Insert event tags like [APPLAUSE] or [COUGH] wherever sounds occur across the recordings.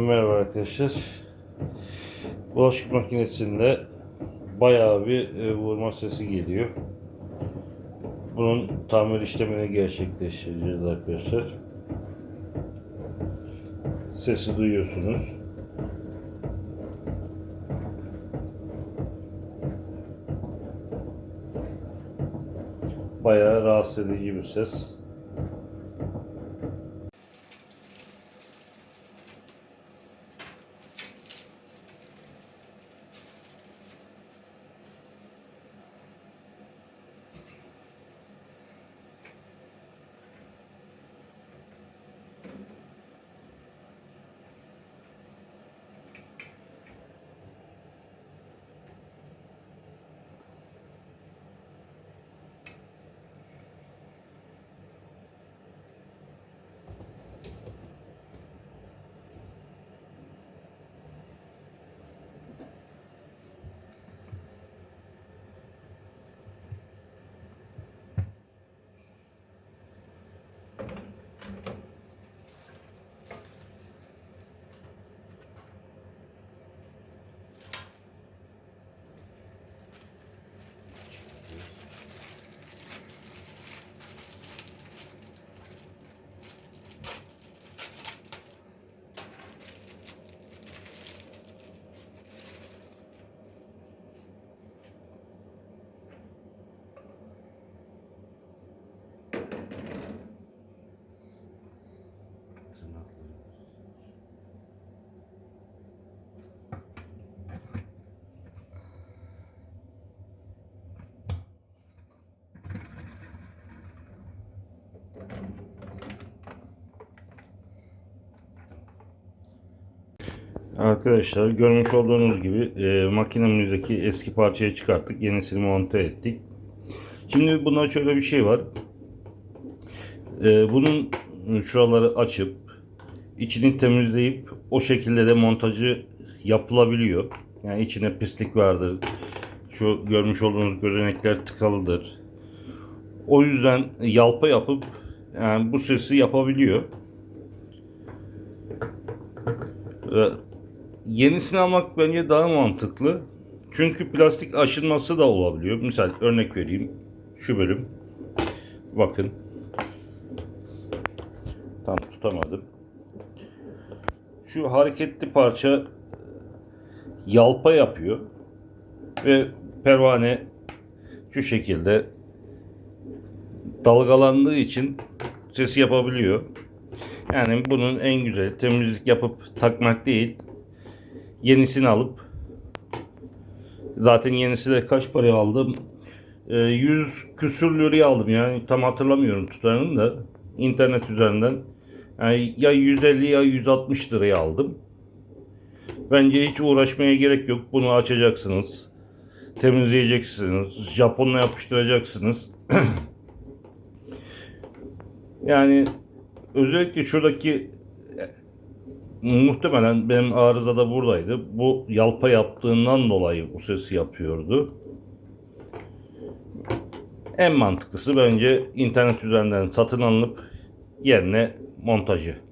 Merhaba arkadaşlar. Bulaşık makinesinde bayağı bir e, vurma sesi geliyor. Bunun tamir işlemini gerçekleştireceğiz arkadaşlar. Sesi duyuyorsunuz. Bayağı rahatsız edici bir ses. Arkadaşlar görmüş olduğunuz gibi e, makinemizdeki eski parçayı çıkarttık. Yenisini monte ettik. Şimdi bunda şöyle bir şey var. E, bunun şuraları açıp içini temizleyip o şekilde de montajı yapılabiliyor. Yani içine pislik vardır. Şu görmüş olduğunuz gözenekler tıkalıdır. O yüzden yalpa yapıp yani bu sesi yapabiliyor. Ve yenisini almak bence daha mantıklı. Çünkü plastik aşınması da olabiliyor. Misal örnek vereyim. Şu bölüm. Bakın. Tam tutamadım. Şu hareketli parça yalpa yapıyor. Ve pervane şu şekilde dalgalandığı için ses yapabiliyor. Yani bunun en güzeli temizlik yapıp takmak değil. Yenisini alıp zaten yenisi de kaç paraya aldım? Ee, 100 küsür liraya aldım yani tam hatırlamıyorum tutarını da internet üzerinden yani ya 150 ya 160 liraya aldım. Bence hiç uğraşmaya gerek yok. Bunu açacaksınız. Temizleyeceksiniz. Japonla yapıştıracaksınız. [CLEARS THROAT] yani özellikle şuradaki e, muhtemelen benim arıza da buradaydı. Bu yalpa yaptığından dolayı bu sesi yapıyordu. En mantıklısı bence internet üzerinden satın alınıp yerine montajı.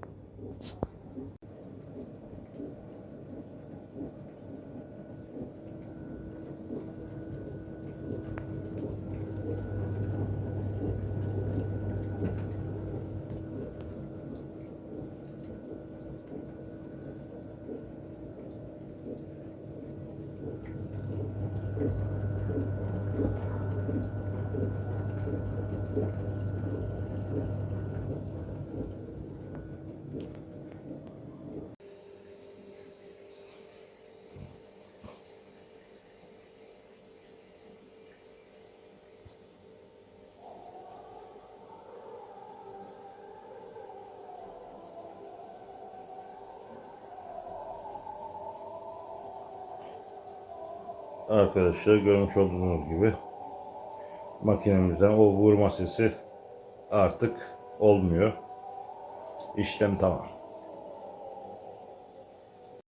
Arkadaşlar görmüş olduğunuz gibi makinemizden o vurma sesi artık olmuyor. İşlem tamam.